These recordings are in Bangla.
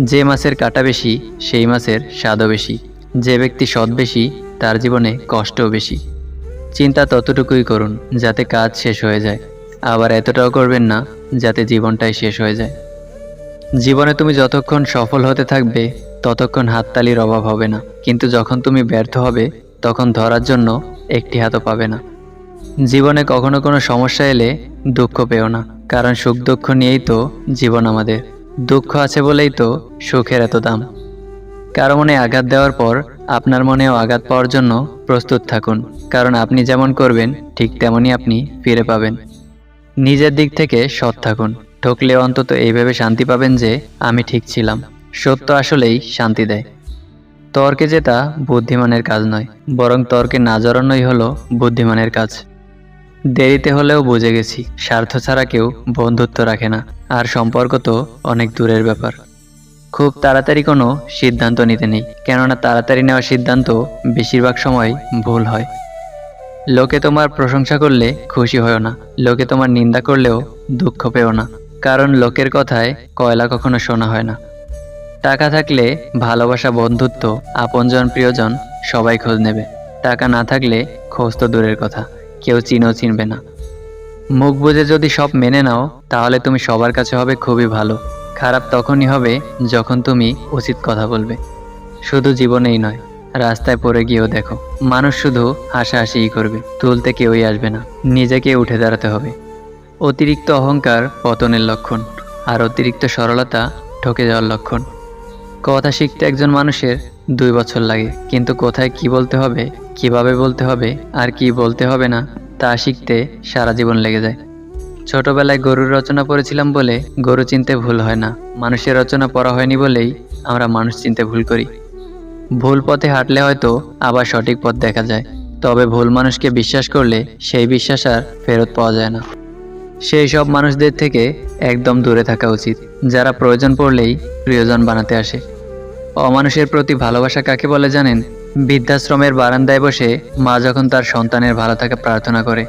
যে মাছের কাটা বেশি, সেই মাছের স্বাদও বেশি। যে ব্যক্তি সৎ বেশি, তার জীবনে কষ্টও বেশি। চিন্তা ততটুকুই করুন, যাতে কাজ শেষ হয়ে যায়। আবার এতটাও করবেন না, যাতে জীবনটাই শেষ হয়ে যায়। জীবনে তুমি যতক্ষণ সফল হতে থাকবে, ততক্ষণ হাততালির অভাব হবে না। কিন্তু যখন তুমি ব্যর্থ হবে, তখন ধরার জন্য একটি হাতও পাবে না। জীবনে কখনো কোনো সমস্যা এলে দুঃখ পেও না, কারণ সুখ দুঃখ নিয়েই তো জীবন আমাদের। দুঃখ আছে বলেই তো সুখের এত দাম। কারও মনে আঘাত দেওয়ার পর আপনার মনেও আঘাত পাওয়ার জন্য প্রস্তুত থাকুন, কারণ আপনি যেমন করবেন, ঠিক তেমনই আপনি ফিরে পাবেন। নিজের দিক থেকে সৎ থাকুন, ঠকলে অন্তত এইভাবে শান্তি পাবেন যে আমি ঠিক ছিলাম। সত্য আসলেই শান্তি দেয়। তর্কে জেতা বুদ্ধিমানের কাজ নয়, বরং তর্কে না জড়ানোই হলো বুদ্ধিমানের কাজ। দেরিতে হলেও বুঝে গেছি, স্বার্থ ছাড়া কেউ বন্ধুত্ব রাখে না, আর সম্পর্ক তো অনেক দূরের ব্যাপার। খুব তাড়াতাড়ি কোনো সিদ্ধান্ত নিতে নেই, কেননা তাড়াতাড়ি নেওয়া সিদ্ধান্ত বেশিরভাগ সময় ভুল হয়। লোকে তোমার প্রশংসা করলে খুশি হও না, লোকে তোমার নিন্দা করলেও দুঃখ পেও না, কারণ লোকের কথায় কয়লা কখনো শোনা হয় না। টাকা থাকলে ভালোবাসা, বন্ধুত্ব, আপনজন, প্রিয়জন সবাই খোঁজ নেবে, টাকা না থাকলে খোঁজ তো দূরের কথা। কেউ চিনও চিনবে না। মুখ বুঝে যদি সব মেনে নাও, তাহলে তুমি সবার কাছে হবে খুবই ভালো। খারাপ তখনই হবে যখন তুমি উচিত কথা বলবে। শুধু জীবনেই নয়, রাস্তায় পড়ে গিয়েও দেখো। মানুষ শুধু হাসাহাসিই করবে, তুলতে কেউই আসবে না। নিজেকে উঠে দাঁড়াতে হবে। অতিরিক্ত অহংকার পতনের লক্ষণ, আর অতিরিক্ত সরলতা ঠকে যাওয়ার লক্ষণ। কথা শিখতে একজন মানুষের দুই বছর লাগে। কিন্তু কোথায় কি বলতে হবে, কীভাবে বলতে হবে, আর কি বলতে হবে না, তা শিখতে সারা জীবন লেগে যায়। ছোটবেলায় গরুর রচনা পড়েছিলাম বলে গরু চিনতে ভুল হয় না। মানুষের রচনা পড়া হয়নি বলেই আমরা মানুষ চিনতে ভুল করি। ভুল পথে হাঁটলে হয়তো আবার সঠিক পথ দেখা যায়। তবে ভুল মানুষকে বিশ্বাস করলে সেই বিশ্বাস আর ফেরত পাওয়া যায় না। সেই সব মানুষদের থেকে একদম দূরে থাকা উচিত। যারা প্রয়োজন পড়লেই প্রিয়জন বানাতে আসে। অমানুষের প্রতি ভালোবাসা কাকে বলে জানেন? বৃদ্ধাশ্রমের বারান্দায় বসে মা যখন তার সন্তানের ভালো থাকা প্রার্থনা করে,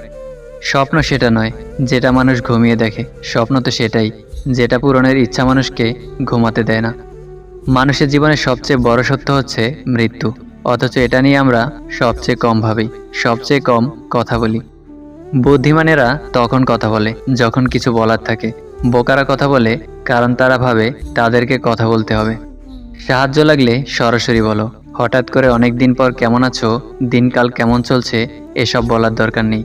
স্বপ্ন সেটা নয় যেটা মানুষ ঘুমিয়ে দেখে, স্বপ্ন তো সেটাই, যেটা পূরণের ইচ্ছা মানুষকে ঘুমাতে দেয় না। মানুষের জীবনে সবচেয়ে বড় সত্য হচ্ছে মৃত্যু, অথচ এটা নিয়ে আমরা সবচেয়ে কম ভাবি, সবচেয়ে কম কথা বলি। বুদ্ধিমানেরা তখন কথা বলে, যখন কিছু বলার থাকে। বোকারা কথা বলে, কারণ তারা ভাবে তাদেরকে কথা বলতে হবে। সাহায্য লাগলে সরাসরি বলো। হঠাৎ করে অনেক দিন পর কেমন আছো? দিনকাল কেমন চলছে? এসব বলার দরকার নেই।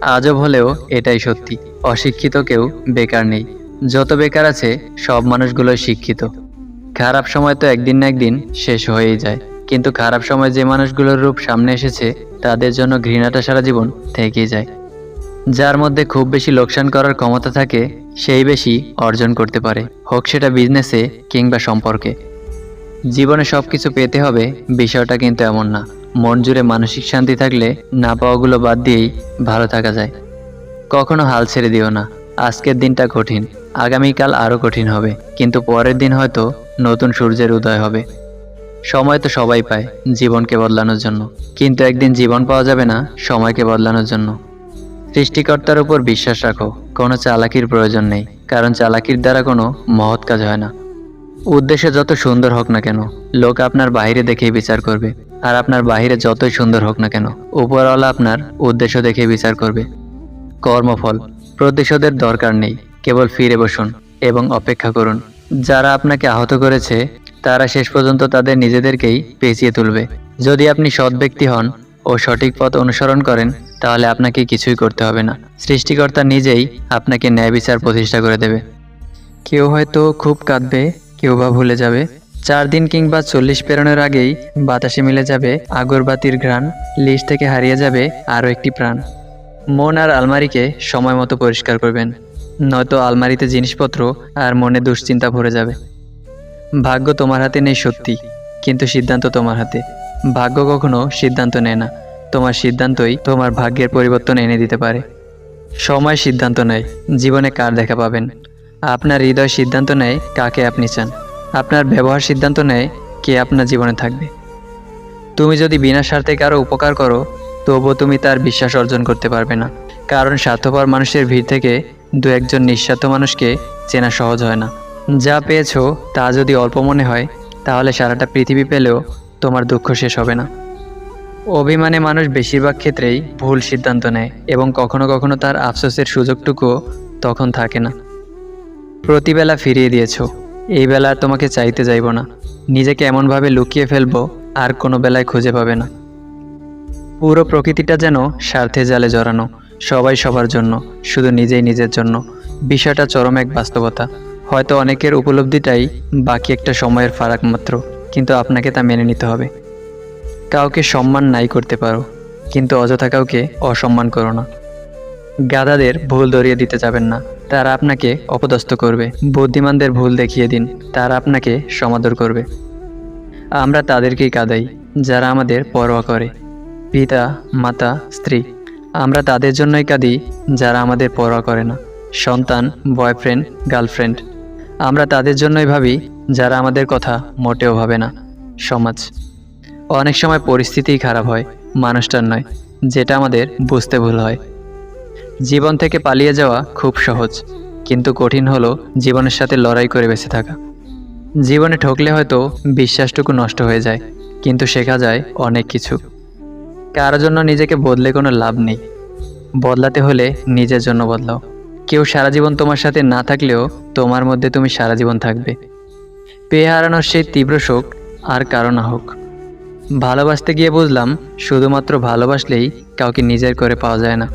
আজব হলেও এটাই সত্যি। অশিক্ষিত কেউ বেকার নেই। যত বেকার আছে, সব মানুষগুলোই শিক্ষিত। খারাপ সময় তো একদিন না একদিন শেষ হয়েই যায়। কিন্তু খারাপ সময় যে মানুষগুলোর রূপ সামনে এসেছে, তাদের জন্য ঘৃণাটা সারা জীবন থেকেই যায়। যার মধ্যে খুব বেশি লোকসান করার ক্ষমতা থাকে, সেই বেশি অর্জন করতে পারে। হোক সেটা বিজনেসে কিংবা সম্পর্কে। জীবনে সব কিছু পেতে হবে, বিষয়টা কিন্তু এমন না। মন জুড়ে মানসিক শান্তি থাকলে না পাওয়াগুলো বাদ দিয়েই ভালো থাকা যায়। কখনো হাল ছেড়ে দিও না। আজকের দিনটা কঠিন, আগামীকাল আরও কঠিন হবে। কিন্তু পরের দিন হয়তো নতুন সূর্যের উদয় হবে। সময় তো সবাই পায়, জীবনকে বদলানোর জন্য। কিন্তু একদিন জীবন পাওয়া যাবে না, সময়কে বদলানোর জন্য। সৃষ্টিকর্তার উপর বিশ্বাস রাখো, কোনো চালাকির প্রয়োজন নেই। কারণ চালাকির দ্বারা কোনো মহৎ কাজ হয় না। উদ্দেশ্য যত সুন্দর হোক না কেন, লোক আপনার বাইরে দেখেই বিচার করবে, আর আপনার বাইরে যতই সুন্দর হোক না কেন, উপরওয়ালা আপনার উদ্দেশ্য দেখে বিচার করবে। কর্মফল, প্রতিশোধের দরকার নেই, কেবল ফিরে বসুন এবং অপেক্ষা করুন। যারা আপনাকে আহত করেছে, তারা শেষ পর্যন্ত তাদের নিজেদেরকেই পেঁচিয়ে তুলবে। যদি আপনি সৎ ব্যক্তি হন ও সঠিক পথ অনুসরণ করেন, তাহলে আপনাকে কিছুই করতে হবে না। সৃষ্টিকর্তা নিজেই আপনাকে ন্যায় বিচার প্রতিষ্ঠা করে দেবে। কেউ হয়তো খুব কাঁদবে কেউ বা ভুলে যাবে। চার দিন কিংবা চল্লিশ পেরোনোর আগেই বাতাসে মিলে যাবে আগরবাতির ঘ্রাণ লিস্ট থেকে হারিয়ে যাবে আরও একটি প্রাণ। মন আর আলমারিকে সময় মতো পরিষ্কার করবেন। নয়তো আলমারিতে জিনিসপত্র আর মনে দুশ্চিন্তা ভরে যাবে। ভাগ্য তোমার হাতে নেই সত্যি, কিন্তু সিদ্ধান্ত তোমার হাতে। ভাগ্য কখনো সিদ্ধান্ত নেয় না। তোমার সিদ্ধান্তই তোমার ভাগ্যের পরিবর্তন এনে দিতে পারে। সময় সিদ্ধান্ত নেয়। জীবনে কার দেখা পাবেন? আপনার হৃদয় সিদ্ধান্ত নেয় কাকে আপনি চান। আপনার ব্যবহার সিদ্ধান্ত নেয় কে আপনার জীবনে থাকবে। তুমি যদি বিনা স্বার্থে কারও উপকার করো, তবুও তুমি তার বিশ্বাস অর্জন করতে পারবে না। কারণ স্বার্থপর মানুষের ভিড় থেকে দু একজন নিঃস্বার্থ মানুষকে চেনা সহজ হয় না। যা পেয়েছ তা যদি অল্প মনে হয়, তাহলে সারাটা পৃথিবী পেলেও তোমার দুঃখ শেষ হবে না। অভিমানে মানুষ বেশিরভাগ ক্ষেত্রেই ভুল সিদ্ধান্ত নেয় এবং কখনো কখনো তার আফসোসের সুযোগটুকুও তখন থাকে না। প্রতিবেলা ফিরিয়ে দিয়েছ। এই বেলা আর তোমাকে চাইতে যাইব না। নিজেকে এমনভাবে লুকিয়ে ফেলব, আর কোনো বেলায় খুঁজে পাবে না। পুরো প্রকৃতিটা যেন স্বার্থে জালে জড়ানো, সবাই সবার জন্য, শুধু নিজেই নিজের জন্য। বিষয়টা চরম এক বাস্তবতা। হয়তো অনেকের উপলব্ধিটাই বাকি একটা সময়ের ফারাক মাত্র, কিন্তু আপনাকে তা মেনে নিতে হবে। কাউকে সম্মান নাই করতে পারো, কিন্তু অযথা কাউকে অসম্মান করো না। গাদাদের ভুল ধরিয়ে দিতে যাবেন না। তারা আপনাকে অপদস্থ করবে। বুদ্ধিমানদের ভুল দেখিয়ে দিন, তারা আপনাকে সমাদর করবে। আমরা তাদেরকেই কাদাই, যারা আমাদের পরোয়া করে। পিতা, মাতা, স্ত্রী, আমরা তাদের জন্যই কাঁদি, যারা আমাদের পরোয়া করে না। সন্তান, বয়ফ্রেন্ড, গার্লফ্রেন্ড, আমরা তাদের জন্যই ভাবি, যারা আমাদের কথা মোটেও ভাবে না। সমাজ, অনেক সময় পরিস্থিতিই খারাপ হয়, মানুষটার নয়, যেটা আমাদের বুঝতে ভুল হয়। জীবন থেকে পালিয়ে যাওয়া খুব সহজ, কিন্তু কঠিন হলো জীবনের সাথে লড়াই করে বেঁচে থাকা। জীবনে ঠকলে হয়তো বিশ্বাসটুকু নষ্ট হয়ে যায়, কিন্তু শেখা যায় অনেক কিছু। কারোর জন্য নিজেকে বদলে কোনো লাভ নেই। বদলাতে হলে নিজের জন্য বদলাও। কেউ সারা জীবন তোমার সাথে না থাকলেও তোমার মধ্যে তুমি সারা জীবন থাকবে। পেয়ে হারানোর সেই তীব্র শোক আর কারও না হোক। ভালোবাসতে গিয়ে বুঝলাম, শুধুমাত্র ভালোবাসলেই কাউকে নিজের করে পাওয়া যায় না।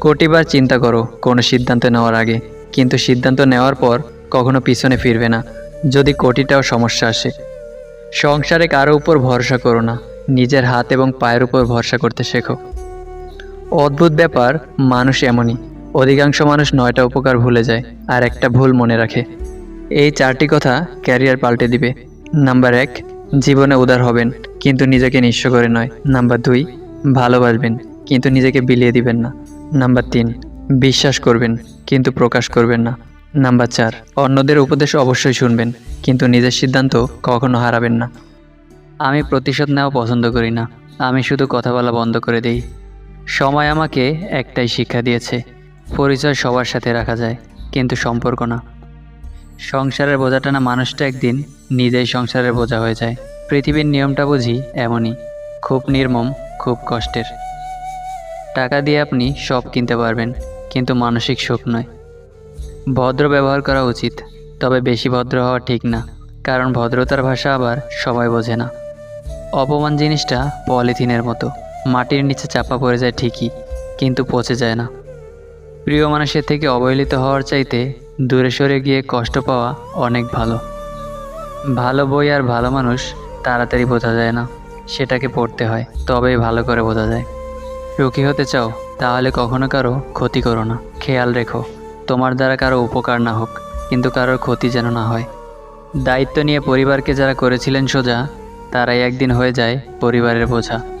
কোটিবার চিন্তা করো, কোনো সিদ্ধান্ত নেওয়ার আগে। কিন্তু সিদ্ধান্ত নেওয়ার পর কখনো পিছনে ফিরবে না, যদি কোটিটাও সমস্যা আসে। সংসারে কারও উপর ভরসা করো না, নিজের হাত এবং পায়ের উপর ভরসা করতে শেখো। অদ্ভুত ব্যাপার, মানুষ এমনই। অধিকাংশ মানুষ নয়টা উপকার ভুলে যায়, আর একটা ভুল মনে রাখে। এই চারটি কথা ক্যারিয়ার পাল্টে দিবে। নাম্বার এক, জীবনে উদার হবেন, কিন্তু নিজেকে নিঃস্ব করে নয়। নাম্বার দুই, ভালোবাসবেন, কিন্তু নিজেকে বিলিয়ে দিবেন না। নাম্বার তিন, বিশ্বাস করবেন, কিন্তু প্রকাশ করবেন না। নাম্বার চার, অন্যদের উপদেশ অবশ্যই শুনবেন, কিন্তু নিজের সিদ্ধান্ত কখনো হারাবেন না। আমি প্রতিশোধ নেওয়া পছন্দ করি না, আমি শুধু কথা বলা বন্ধ করে দিই। সময় আমাকে একটাই শিক্ষা দিয়েছে, পরিচয় সবার সাথে রাখা যায়, কিন্তু সম্পর্ক না। সংসারের বোঝাটা না মানুষটা একদিন নিজেই সংসারের বোঝা হয়ে যায়। পৃথিবীর নিয়মটা বুঝি এমনই, খুব নির্মম, খুব কষ্টের। টাকা দিয়ে আপনি সব কিনতে পারবেন, কিন্তু মানসিক সুখ নয়। ভদ্র ব্যবহার করা উচিত, তবে বেশি ভদ্র হওয়া ঠিক না, কারণ ভদ্রতার ভাষা আবার সবাই বোঝে না। অপমান জিনিসটা পলিথিনের মতো, মাটির নিচে চাপা পড়ে যায় ঠিকই, কিন্তু পচে যায় না। প্রিয় মানুষের থেকে অবহেলিত হওয়ার চাইতে দূরে সরে গিয়ে কষ্ট পাওয়া অনেক ভালো। ভালো বই আর ভালো মানুষ তাড়াতাড়ি বোঝা যায় না, সেটাকে পড়তে হয়, তবেই ভালো করে বোঝা যায়। সুখী হতে চাও, তাহলে কখনো কারও ক্ষতি করো না। খেয়াল রেখো, তোমার দ্বারা কারও উপকার না হোক, কিন্তু কারোর ক্ষতি যেন না হয়। দায়িত্ব নিয়ে পরিবারকে যারা করেছিলেন সোজা, তারাই একদিন হয়ে যায় পরিবারের বোঝা।